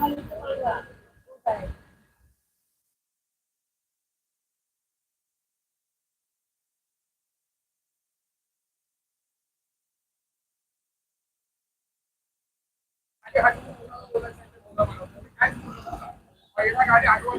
সংযুক্ত করবা কোথায় गाडी आठवण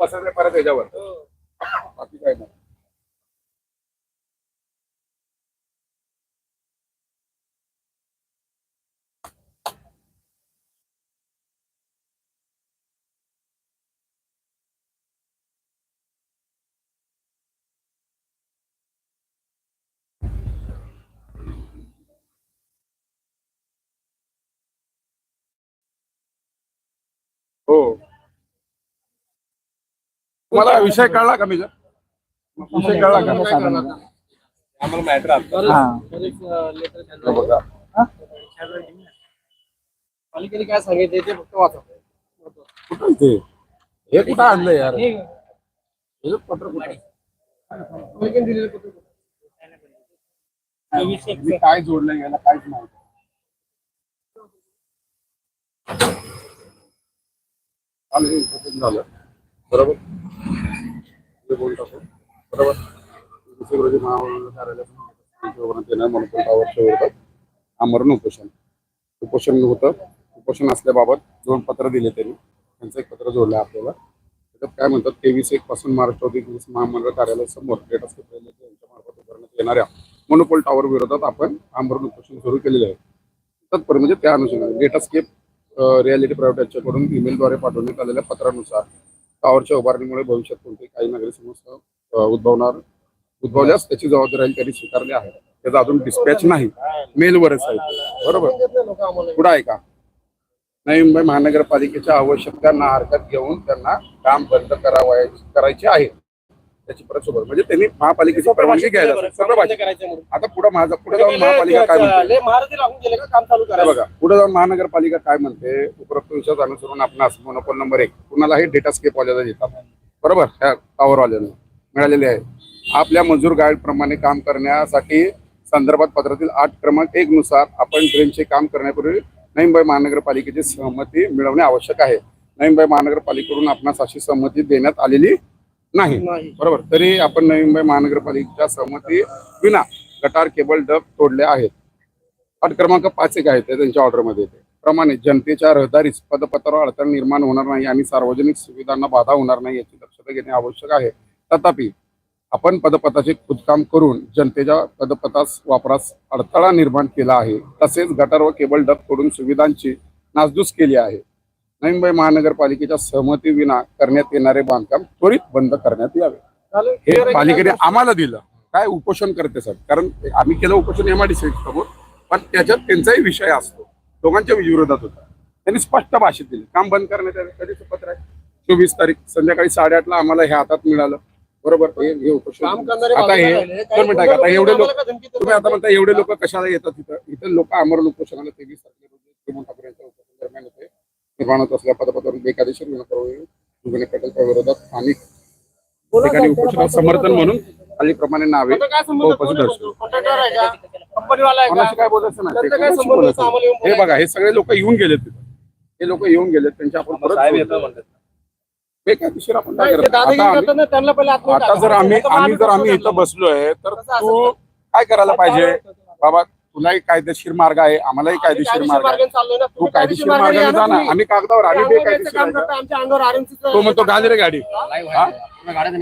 पसरते परत याच्यावर. बाकी काय नाही. हो. तुम्हाला विषय कळला का मी विषय कळला का? आम्हाला मॅटर बघा. पालिकेने काय सांगितले ते फक्त वाचा. कुठं इथे हे कुठं आणलं यार? हे पत्र कुठं दिलेलं पत्र काय जोडलंय याला काहीच माहिती हे झालं. बरोबर? बोलत बरोबर? महामंडळ मनोपल आमरण उपोषण. उपोषण होतं. उपोषण असल्याबाबत दोन पत्र दिले त्यांनी. त्यांचं एक पत्र जोडलं आपल्याला. त्याच्यात काय म्हणतात तेवीस एक पासून मार्च दिवस महामंडळ कार्यालयासमोर डेटा स्केप उभारण्यात येणाऱ्या मोनोपोल टॉवर विरोधात आपण आमरण उपोषण सुरू केलेले आहे. तत्पर म्हणजे त्या अनुषंगाने डेटास्केप रियालिटी प्रायव्हेट यांच्याकडून ईमेलद्वारे पाठवण्यात आलेल्या पत्रानुसार टॉवरच्या उभारणीमुळे भविष्यात कोणती काही नागरी समस्या उद्भवणार उद्भवल्यास त्याची जबाबदारी त्यांनी स्वीकारली आहे. त्याचा अजून डिस्पॅच नाही. मेलवरच आहे बरोबर? कुठं पुढं आहे का? नवी मुंबई महानगरपालिकेच्या आवश्यकतांना हरकत घेऊन त्यांना काम बंद करावाय करायचे आहे. त्याची परत सोबत. म्हणजे त्यांनी महापालिकेची परवानगी घ्यायला करायचं आता पुढे माझं पुढे जाऊन महापालिका काय म्हणते? काम चालू बघा पुढे जाऊन महानगरपालिका काय म्हणते उपरोक्त विषयात अनुसरून आपणास मोनोपोल नंबर एक. कुणालाही डेटा स्केप वाल्याला देतात. बरोबर? ह्या टॉवर वाल्याला मिळालेले आहे. आपल्या मजूर गाईड प्रमाणे काम करण्यासाठी संदर्भात पत्रातील आठ क्रमांक एक नुसार आपण ट्रेनचे काम करण्यापूर्वी नवी मुंबई महानगरपालिकेची सहमती मिळवणे आवश्यक आहे. नवी मुंबई महानगरपालिकेकडून आपणास अशी सहमती देण्यात आलेली नाही. नाही. बरोबर. तरी आपण नवी मुंबई महानगरपालिकेच्या सहमती विना गटार केबल डब तोडले आहेत. अट क्रमांक पाच एक आहे ते त्यांच्या ऑर्डरमध्ये. येते प्रमाणे जनतेच्या रहदारीस पदपत्रावर अडचण निर्माण होणार नाही आणि सार्वजनिक सुविधांना बाधा होणार नाही याची दक्षता घेणे आवश्यक आहे. तथापि आपण पदपथाचे खुदकाम करून जनतेच्या पदपथास वापरास अडथळा निर्माण केला आहे. तसेच गटार व केबल डब तोडून सुविधांची नासधूस केली आहे. नवी मुंबई महानगरपालिकेच्या सहमती विना करण्यात येणारे बांधकाम त्वरित बंद करण्यात यावे. हे पालिकेने आम्हाला दिलं. काय उपोषण करते साहेब? कारण आम्ही केलं उपोषण एमआयडीसी समोर पण त्याच्यात त्यांचाही विषय असतो. दोघांच्या विरोधात होता. त्यांनी स्पष्ट भाषेत दिली. काम बंद करण्यात आलं कधीचं पत्र आहे. चोवीस तारीख संध्याकाळी साडेआठला आम्हाला हे हातात मिळालं. बरोबर? हे काम उपोषण आता हे आता एवढे लोक? तुम्ही आता म्हणता एवढे लोक कशाला येतात इथं? इथं लोक आमरण उपोषणाला तेवीस तारखेला उपोषण दरम्यान होते. निर्माण होत असलेल्या पदपथावर बेकायदेशीर प्रकल्पाच्या विरोधात स्थानिक ठिकाणी साहेब, उपोषणाला समर्थन म्हणून खालीप्रमाणे नावे काय बोलायचं नाही. हे बघा हे सगळे लोक येऊन गेलेत तिथं. हे लोक येऊन गेलेत. त्यांच्या आपण. बेकायदेशीर आपण काय करत आता. जर आम्ही आम्ही जर आम्ही इथं बसलोय तर तू? काय करायला पाहिजे? बाबा तुलाही कायदेशीर मार्ग आहे आम्हालाही आम्ही कायदेशीर मार्ग आहे. तू कायदेशीर मार्गाने मार्गाने या जा ना. ना तुम्ही. आम्ही कागदावर आम्ही बेकायदेशीर आहे तो म्हणतो गाली रे गाडी. हा?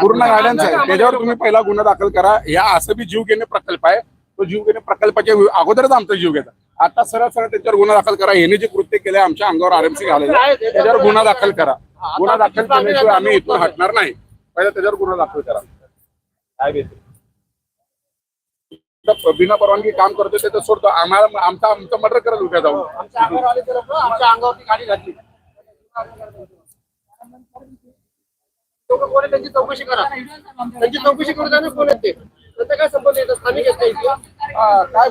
पूर्ण गाड्यांचा आहे. त्याच्यावर तुम्ही पहिला गुन्हा दाखल करा. या असं बी जीव घेणे प्रकल्प आहे. तो जीव घेणे प्रकल्पाच्या वि- अगोदरच आमचा जीव घेता आता सरळ सरळ त्याच्यावर गुन्हा दाखल करा. याने जे कृत्य केले आमच्या अंगावर आरएमसी घालायचं त्याच्यावर गुन्हा दाखल करा. गुन्हा दाखल केल्याशिवाय आम्ही इथून हटणार नाही. पहिला त्याच्यावर गुन्हा दाखल करा. इथं बिना परवानगी काम करतो ते तर सोडतो. आम्हाला आमचा आमचं मर्डर करत उद्या जाऊन. आमच्या अंगावरती गाडी घातली. कोण त्यांची चौकशी करा. त्यांची चौकशी करू द्या कोण आहेत ते? त्यांचा काय संबंध येतो स्थानिक आहेत काय?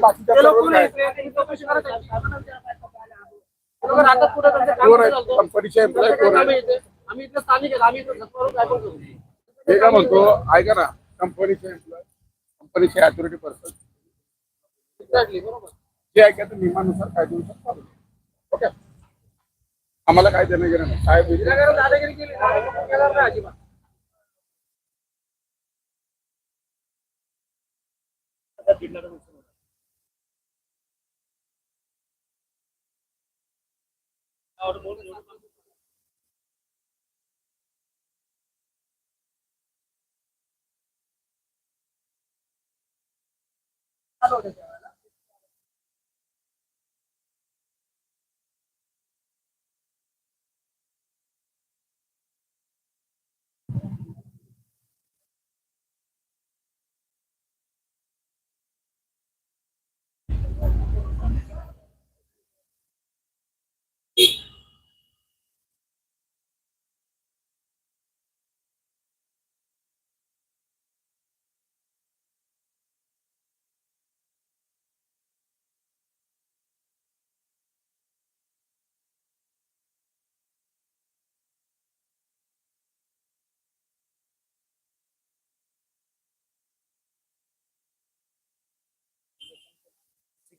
त्यांची चौकशी करा राहतात कुठं? त्यांचं इथे? आम्ही इथले स्थानिक आहेत. आम्ही इथं हे काय म्हणतो? ऐका ना कंपनीचे एम्प्लॉय कंपनीचे अथॉरिटी पर्सन बरोबर. जे आहे ते नियमानुसार कायद्यानुसार चालू ओके? आम्हाला काय देणं घेणं नाही. साहेब दादागिरी केली. करणार नाही की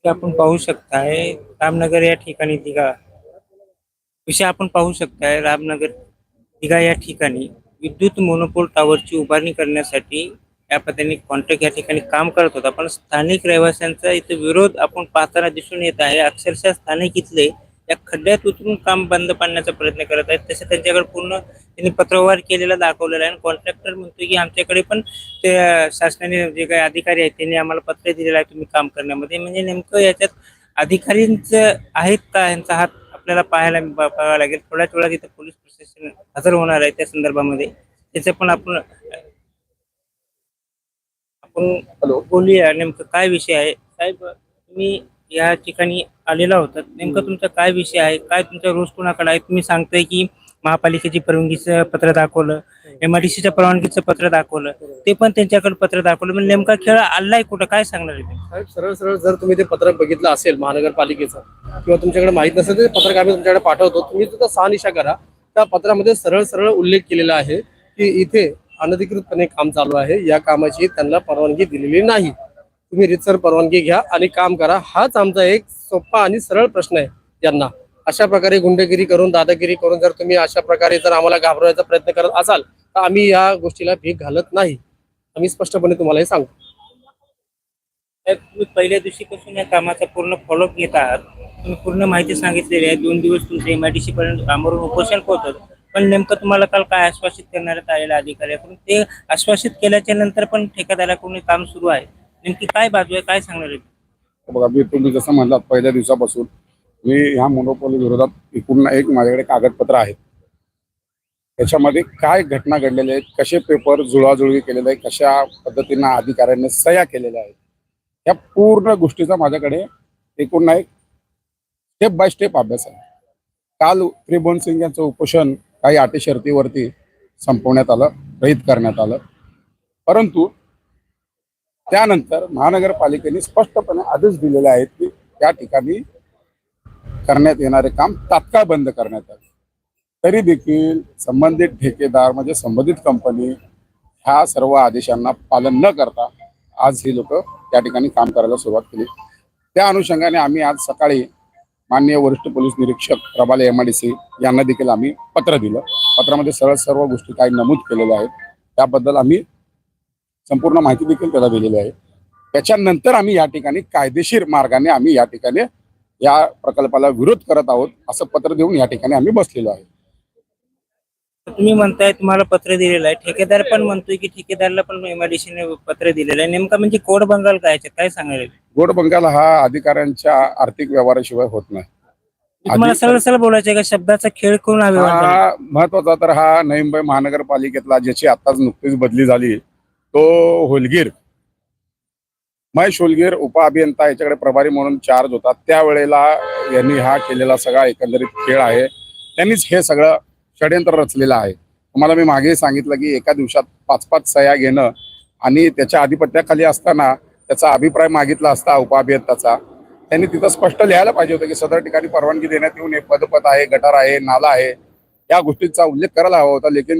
आपण पाहू शकताय रामनगर या ठिकाणी दिघा. विषय आपण पाहू शकताय रामनगर दिघा या ठिकाणी विद्युत मोनोपोल टॉवरची उभारणी करण्यासाठी या पद्धतीने कॉन्ट्रॅक्ट या ठिकाणी काम करत होता. पण स्थानिक रहिवाशांचा इथे विरोध आपण पाहताना दिसून येत आहे. अक्षरशः स्थानिक इथले या खड्ड्यात उतरून काम बंद पाडण्याचा प्रयत्न करत आहेत. तसे त्यांच्याकडे पूर्ण त्यांनी पत्रव्यवहार केलेला दाखवलेला आहे. आणि कॉन्ट्रॅक्टर म्हणतोय की आमच्याकडे पण ते शासनाने जे काही अधिकारी आहेत त्यांनी आम्हाला पत्र दिलेलं आहे तुम्ही काम करण्यामध्ये. म्हणजे नेमकं याच्यात अधिकारींचं आहेत का? यांचा हात आपल्याला पाहायला पाहावा लागेल. थोड्याच वेळात इथं पोलीस प्रशासन हजर होणार आहे त्या संदर्भामध्ये. त्याचं पण आपण आपण हॅलो. बोलूया नेमकं काय विषय आहे. साहेब तुम्ही या ठिकाणी आलेला होता. नेमकं तुमचा काय विषय आहे? काय तुमचा रोज कोणाकडे आहे? तुम्ही सांगताय की महापालिकेची परवानगीचं पत्र दाखवलं एमआरडीसीच्या परवानगीचं पत्र दाखवलं ते पण त्यांच्याकडे पत्र दाखवलं. म्हणजे नेमका खेळ आलाय कुठं? काय सांगणार आहे तुम्ही? साहेब सरळ सरळ जर तुम्ही ते पत्रक बघितलं असेल महानगरपालिकेचं किंवा तुमच्याकडे माहीत नसेल तर ते पत्रक आम्ही तुमच्याकडे पाठवतो. तुम्ही तिथं सहा करा. त्या पत्रामध्ये सरळ सरळ उल्लेख केलेला आहे की इथे अनधिकृतपणे काम चालू आहे. या कामाची त्यांना परवानगी दिलेली नाही. तुम्ही रितसर परवानगी घ्या आणि काम करा. हाच आमचा एक सोपा आणि सरळ प्रश्न आहे यांना. अशा प्रकारे गुंडगिरी करून दादागिरी करून जर तुम्ही अशा प्रकारे जर आम्हाला घाबरवायचा प्रयत्न करत असाल तर आम्ही या गोष्टीला भीक घालत नाही. आम्ही स्पष्टपणे तुम्हाला हे सांगतो तुम्ही पहिल्या दिवशीपासून या कामाचा पूर्ण फॉलोअप घेत आहात. तुम्ही पूर्ण माहिती सांगितलेली आहे. दोन दिवस तुमचे एमआयडीसी पर्यंत कामावरून उपोषण होतं. पण नेमकं तुम्हाला काल काय आश्वासित करण्यात आलेलं अधिकाऱ्याकडून ते आश्वासित केल्याच्यानंतर पण ठेकेदाराकडून काम सुरू आहे. नेमकी काय बाजू आहे? काय सांगणार आहे? बघा मी तुम्ही जसं म्हणलात पहिल्या दिवसापासून मी ह्या मोनोपॉली विरोधात एकूण एक माझ्याकडे कागदपत्र आहेत. त्याच्यामध्ये काय घटना घडलेल्या आहेत कसे पेपर जुळवाजुळवी केलेले आहे कशा पद्धतीनं अधिकाऱ्यांनी सह्या केलेल्या आहेत या पूर्ण गोष्टीचा माझ्याकडे एकूण एक स्टेप बाय स्टेप अभ्यास आहे. काल त्रिभुवन सिंग यांचं उपोषण काही अटी शर्तीवरती संपवण्यात आलं रहित करण्यात आलं. परंतु त्यानंतर महानगरपालिकेने स्पष्टपणे आदेश दिलेले आहेत की त्या ठिकाणी करण्यात येणारे काम तात्काळ बंद करण्यात आले तरी देखील संबंधित ठेकेदार म्हणजे संबंधित कंपनी ह्या सर्व आदेशांना पालन न करता आज ही लोक त्या ठिकाणी काम करायला सुरुवात केली. त्या अनुषंगाने आम्ही आज सकाळी माननीय वरिष्ठ पोलीस निरीक्षक प्रभाले एम यांना देखील आम्ही पत्र दिलं. पत्रामध्ये सरळ सर्व गोष्टी काही नमूद केलेल्या आहेत. त्याबद्दल आम्ही संपूर्ण माहिती देखील त्याला दिलेली आहे. त्याच्यानंतर आम्ही या ठिकाणी कायदेशीर मार्गाने आम्ही या ठिकाणी या प्रकल्पाला विरोध करत आहोत असं पत्र देऊन या ठिकाणी आम्ही बसलेलो आहे. तुम्ही म्हणताय तुम्हाला पत्र दिलेलं आहे. ठेकेदार पण म्हणतोय की ठेकेदारला पण एमआयडीसीने पत्र दिलेलं आहे. नेमका म्हणजे कोड बंगाल काय याच्यात? काय आहे गोड बंगाल हा अधिकाऱ्यांच्या आर्थिक व्यवहाराशिवाय होत नाही. तुम्हाला सरळ सरळ बोलायचं आहे का? शब्दाचा खेळ करून हा? हा महत्त्वाचा तर हा नवी मुंबई महानगरपालिकेतला ज्याची आताच नुकतीच बदली झाली तो होलगीर महेश होलगीर उपअभियंता याच्याकडे प्रभारी म्हणून चार्ज होता. त्यावेळेला यांनी हा केलेला सगळा एकंदरीत खेळ आहे. त्यांनीच हे सगळं षडयंत्र रचलेलं आहे. तुम्हाला मी मागे सांगितलं की एका दिवसात पाच पाच सह्या घेणं आणि त्याच्या आधिपत्याखाली असताना त्याचा अभिप्राय मागितला असता उपअभियंताचा. त्यांनी तिथं स्पष्ट लिहायला पाहिजे होतं की सदर ठिकाणी परवानगी देण्यात येऊन हे पदपथ आहे गटार आहे नाला आहे या गोष्टींचा उल्लेख करायला हवा होता. लेकिन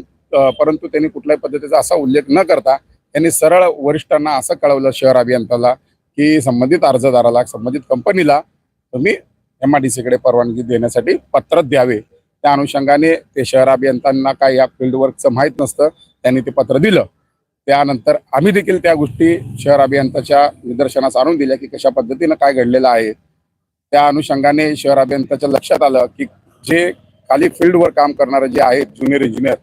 परंतु त्यांनी कुठल्याही पद्धतीचा असा उल्लेख न करता त्यांनी सरळ वरिष्ठांना असं कळवलं शहर अभियंत्याला की संबंधित अर्जदाराला संबंधित कंपनीला तुम्ही एम आर डी सीकडे परवानगी देण्यासाठी पत्र द्यावे. त्या अनुषंगाने ते शहर अभियंत्यांना काय या फील्ड वर्कचं माहीत नसतं त्यांनी ते पत्र दिलं. त्यानंतर आम्ही देखील त्या गोष्टी शहर अभियंताच्या निदर्शनास आणून दिल्या की कशा पद्धतीनं काय घडलेलं आहे. त्या अनुषंगाने शहर अभियंताच्या लक्षात आलं की जे खाली फील्डवर काम करणारे जे आहेत ज्युनियर इंजिनियर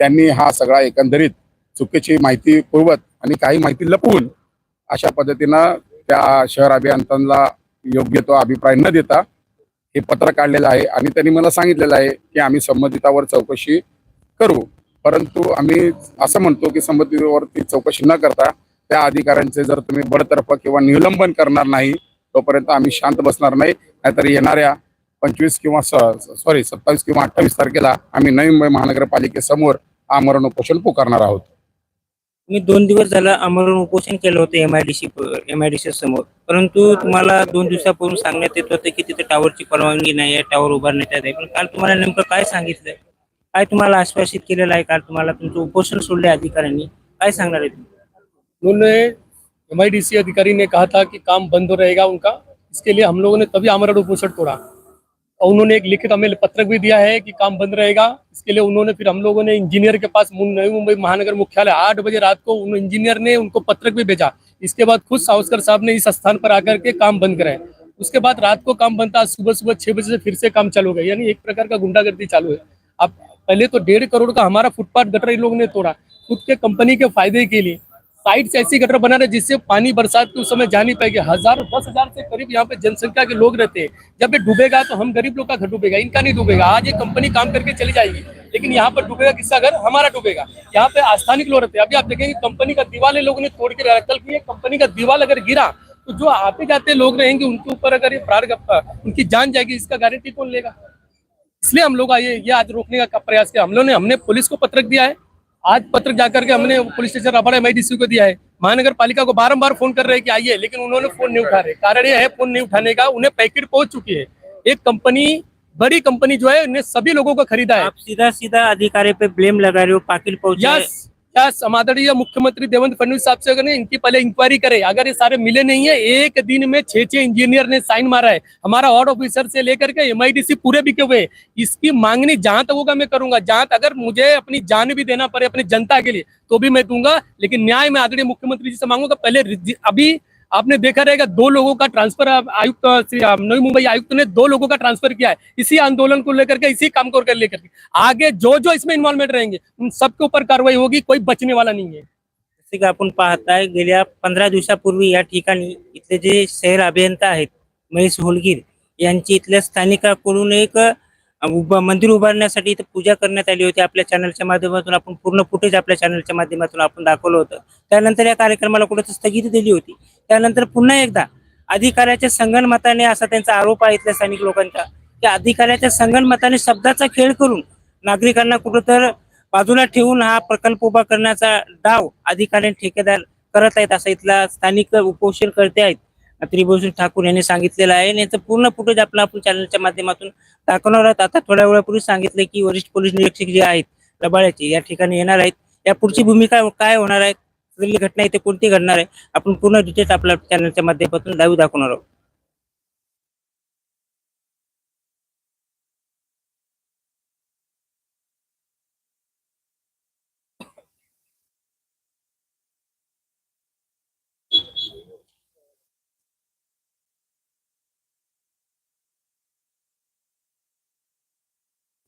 त्यांनी हा सगळा एकंदरीत चुकीची माहिती पुरवत आणि काही माहिती लपवून अशा पद्धतीनं त्या शहर अभियंत्यांना योग्य तो अभिप्राय न देता हे पत्र काढलेलं आहे. आणि त्यांनी मला सांगितलेलं आहे की आम्ही संबंधितावर चौकशी करू. परंतु आम्ही असं म्हणतो की संबंधितावरती चौकशी न करता त्या अधिकाऱ्यांचे जर तुम्ही बडतर्फ किंवा निलंबन करणार नाही तोपर्यंत आम्ही शांत बसणार नाही. नाहीतर येणाऱ्या पंचवीस किंवा सॉरी सत्तावीस किंवा अठ्ठावीस तारखेला आम्ही नवी मुंबई महानगरपालिकेसमोर आमरण उपोषण पुकारणार आहोत. मी दोन दिवस झालं आमरण उपोषण केलं होतं एमआयडीसी सी समोर. परंतु तुम्हाला दोन दिवसापूर्वी सांगण्यात येत होतं की तिथे टावरची परवानगी नाही आहे टावर उभारण्यात येत आहे. पण काल तुम्हाला नेमकं काय सांगितलंय काय तुम्हाला आश्वासित केलेलं आहे? काल तुम्हाला तुमचं उपोषण सोडले अधिकाऱ्यांनी. काय सांगणार आहे तुम्ही? उन्होंने एम अधिकारी ने कहा था कि काम बंद हो रहेगा उनका। इसके लिए हम लोगों ने तभी आमरण उपोषण तोड़ा। और उन्होंने एक लिखित हमें पत्रक भी दिया है कि काम बंद रहेगा। इसके लिए उन्होंने फिर हम लोगों ने इंजीनियर के पास नई मुंबई महानगर मुख्यालय आठ बजे रात को उन इंजीनियर ने उनको पत्रक भी भेजा। इसके बाद खुद सावस्कर साहब ने इस स्थान पर आकर के काम बंद कराए। उसके बाद रात को काम बनता सुबह सुबह छह बजे से फिर से काम चालू हो गया। यानी एक प्रकार का गुंडागर्दी चालू है। अब पहले तो डेढ़ करोड़ का हमारा फुटपाथ गटर इन लोगों ने तोड़ा। खुद के कंपनी के फ़ायदे के लिए साइड से ऐसी गटर बना रहे जिससे पानी बरसात के उस समय जा नहीं पाएगी। हज़ार, दस हज़ार से करीब यहाँ पे जनसंख्या के लोग रहते हैं। जब ये डूबेगा तो हम गरीब लोग का घर डूबेगा, इनका नहीं डूबेगा। आज ये कंपनी काम करके चली जाएगी, लेकिन यहाँ पर डूबेगा किसका घर? हमारा डूबेगा। यहाँ पे आस्थानिक लोग रहते हैं। अभी आप देखेंगे कंपनी का इन लोगों ने तोड़ के रखा। कल की कंपनी का दीवाल अगर गिरा तो जो आते जाते लोग रहेंगे, उनके ऊपर अगर ये प्रार उनकी जान जाएगी, इसका गारंटी कौन लेगा? इसलिए हम लोग ये आज रोकने का प्रयास किया। हम लोग ने, हमने पुलिस को पत्रक दिया है। आज पत्र जाकर के हमने पुलिस स्टेशन रबड़ एम को दिया है। महानगर पालिका को बारंबार फोन कर रहे हैं कि आइए लेकिन उन्होंने फोन नहीं उठा रहे। कारण ये है फोन नहीं उठाने का उन्हें पैकेट पहुंच चुकी है। एक कंपनी बड़ी कंपनी जो है उन्हें सभी लोगों को खरीदा है। आप सीधा सीधा अधिकारी पे ब्लेम लगा रहे हो पाकिट पहुंचा क्या मुख्यमंत्री देवेंद्र फडणवीस साहब से अगर इनकी पहले इंक्वायरी करे। अगर ये सारे मिले नहीं है, एक दिन में छह छह इंजीनियर ने साइन मारा है। हमारा वार्ड ऑफिसर से लेकर के एमआईडीसी पूरे बिके हुए इसकी मांगनी जहाँ तक होगा, मैं करूँगा। जहाँ अगर मुझे अपनी जान भी देना पड़े अपनी जनता के लिए तो भी मैं दूँगा। लेकिन न्याय में आदरणीय मुख्यमंत्री जी से मांगूँगा, पहले अभी आपने देखा रहेगा, दो लोगों का ट्रांसफ़र आयुक्त, श्री मुंबई आयुक्त ने दो लोगों का ट्रांसफ़र किया है। इसी आंदोलन को लेकर के, इसी काम को लेकर के। आगे जो जो इसमें इन्वॉल्वमेंट रहेंगे, उन सबके ऊपर कार्रवाई होगी, कोई बचने वाला नहीं है। जसे की आपण पाहताय, गेल्या पंधरा दिवसापूर्वी या ठिकाणी इथले जे शहर अभियंता आहेत, महेश होलगीर, यांची इथल्या स्थानिकाकडून एक उभा मंदिर उभारण्यासाठी इथे पूजा करण्यात आली होती. आपल्या चॅनलच्या माध्यमातून आपण पूर्ण फुटेज आपल्या चॅनलच्या माध्यमातून आपण दाखवलं होतं. त्यानंतर या कार्यक्रमाला कुठं स्थगिती दिली होती. त्यानंतर पुन्हा एकदा अधिकाऱ्याच्या संगणमताने असा त्यांचा आरोप आहे इथल्या स्थानिक लोकांचा की अधिकाऱ्याच्या संगणमताने शब्दाचा खेळ करून नागरिकांना कुठं तर बाजूला ठेवून हा प्रकल्प उभा करण्याचा डाव अधिकाऱ्यांनी ठेकेदार करत आहेत असं इथला स्थानिक उपोषण करते आहेत. त्रिभूषण ठाकूर यांनी सांगितलेलं आहे. आणि तर पूर्ण फुटेज आपण आपण चॅनलच्या माध्यमातून दाखवणार आहोत. आता थोड्या वेळापूर्वी सांगितलं की वरिष्ठ पोलीस निरीक्षक जे आहेत रबाळ्याचे या ठिकाणी येणार आहेत. या पुढची भूमिका काय होणार आहे? घटना इथे कोणती घडणार आहे? आपण पूर्ण डिटेल्स आपल्या चॅनलच्या माध्यमातून लाईव्ह दाखवणार आहोत.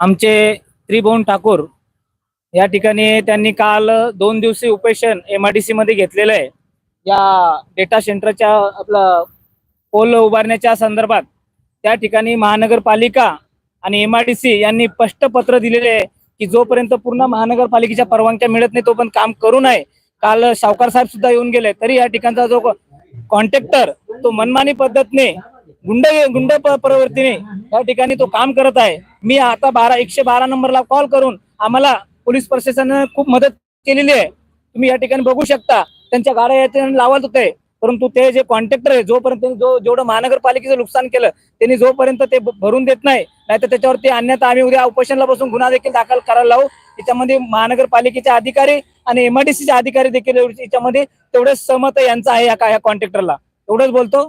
आमचे त्रिभुवन ठाकूर या ठिकाणी त्यांनी काल दोन दिवसीय उपेशन एम डी मध्ये घेतलेलं आहे. या डेटा सेंटरच्या आपलं पोल उभारण्याच्या संदर्भात त्या ठिकाणी महानगरपालिका आणि एम डी सी यांनी स्पष्ट पत्र दिलेले आहे की जोपर्यंत पूर्ण महानगरपालिकेच्या परवानग्या मिळत नाही तोपर्यंत काम करू नये. काल सावकार साहेब सुद्धा येऊन गेले तरी या ठिकाणचा जो कॉन्ट्रॅक्टर तो मनमानी पद्धतीने गुंड गुंड प्रवृत्तीने या ठिकाणी तो काम करत आहे. मी आता बारा एकशे बारा नंबरला कॉल करून आम्हाला पोलीस प्रशासनानं खूप मदत केलेली आहे. तुम्ही या ठिकाणी बघू शकता त्यांच्या गाड्या लावत होते. परंतु ते जे कॉन्ट्रॅक्टर आहे जोपर्यंत जो जेवढं महानगरपालिकेचं नुकसान केलं त्यांनी जोपर्यंत ते भरून देत नाही नाहीतर त्याच्यावरती अन्यथा आम्ही उद्या उपोषणला बसून गुन्हा देखील दाखल करायला लावू. याच्यामध्ये महानगरपालिकेचे अधिकारी आणि एमआयडीसीचे अधिकारी देखील याच्यामध्ये तेवढंच सहमत यांचं आहे या कॉन्ट्रॅक्टरला एवढंच बोलतो.